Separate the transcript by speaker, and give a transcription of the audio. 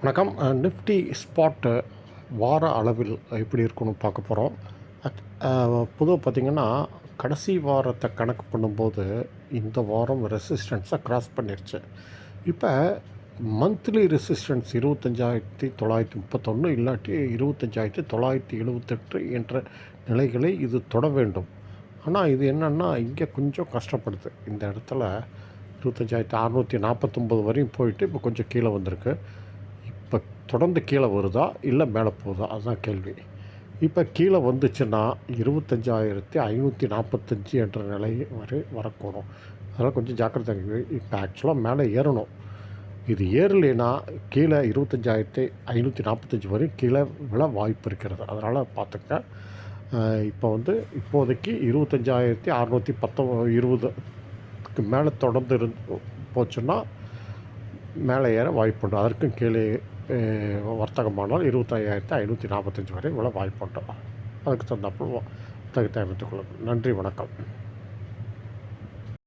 Speaker 1: வணக்கம். Nifty spot வார அளவில் எப்படி இருக்குன்னு பார்க்க போகிறோம் பொதுவாக பார்த்திங்கன்னா கடைசி வாரத்தை கணக்கு பண்ணும்போது இந்த வாரம் ரெசிஸ்டன்ஸை க்ராஸ் பண்ணிருச்சு. இப்போ மந்த்லி ரெசிஸ்டன்ஸ் இருபத்தஞ்சாயிரத்தி தொள்ளாயிரத்தி முப்பத்தொன்று இல்லாட்டி இருபத்தஞ்சாயிரத்தி தொள்ளாயிரத்தி எழுபத்தெட்டு என்ற நிலைகளை இது தொட வேண்டும். ஆனால் இது என்னென்னா இங்கே கொஞ்சம் கஷ்டப்படுது. இந்த இடத்துல இருபத்தஞ்சாயிரத்தி அறநூற்றி நாற்பத்தொம்பது வரையும் போயிட்டு இப்போ கொஞ்சம் கீழே வந்திருக்கு. இப்போ தொடர்ந்து கீழே வருதா இல்லை மேலே போகுதா? அதுதான் கேள்வி. இப்போ கீழே வந்துச்சுன்னா இருபத்தஞ்சாயிரத்தி ஐநூற்றி நாற்பத்தஞ்சு என்ற நிலை வரை வரக்கூடும். அதனால் கொஞ்சம் ஜாக்கிரதை இப்போ ஆக்சுவலாக மேலே ஏறணும். இது ஏறலைன்னா கீழே இருபத்தஞ்சாயிரத்தி ஐநூற்றி நாற்பத்தஞ்சு வரையும் கீழே விழ வாய்ப்பு இருக்கிறது. அதனால் பார்த்துக்க இப்போ வந்து இப்போதைக்கு இருபத்தஞ்சாயிரத்தி அறநூற்றி பத்தொ இருபதுக்கு மேலே தொடர்ந்து இருந்து போச்சுன்னா மேலே ஏற வாய்ப்புண்டு. அதற்கும் கீழே அஹ், வர்த்தகமானால் இருபத்தையாயிரத்தி ஐநூற்றி நாற்பத்தஞ்சு வரை விட வாய்ப்புண்டு. அதுக்கு தகுந்தாப்புல வர்த்தகத்தை அமைத்துக் கொள்ளுங்கள். நன்றி வணக்கம்.